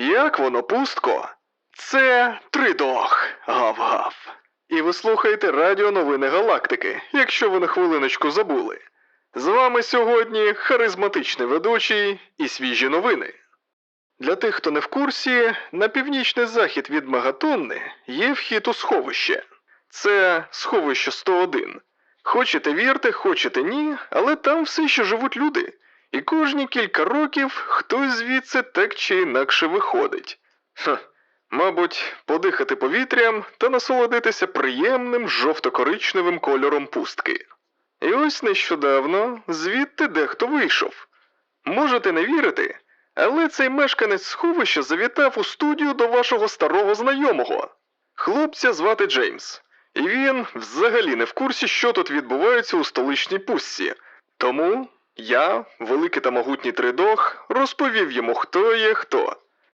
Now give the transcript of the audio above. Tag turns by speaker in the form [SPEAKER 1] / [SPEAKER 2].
[SPEAKER 1] Як воно пустко? Це тридох, гав-гав. І ви слухаєте Радіо Новини Галактики, якщо ви на хвилиночку забули. З вами сьогодні харизматичний ведучий і свіжі новини. Для тих, хто не в курсі, на північний захід від Мегатонни є вхід у сховище. Це сховище 101. Хочете вірте, хочете ні, але там все ще живуть люди. І кожні кілька років хтось звідси так чи інакше виходить. Хм, мабуть, подихати повітрям та насолодитися приємним жовто-коричневим кольором пустки. І ось нещодавно звідти дехто вийшов. Можете не вірити, але цей мешканець сховища завітав у студію до вашого старого знайомого. Хлопця звати Джеймс, і він взагалі не в курсі, що тут відбувається у столичній пустці. Тому я, великий та могутній тридох, розповів йому, хто є хто.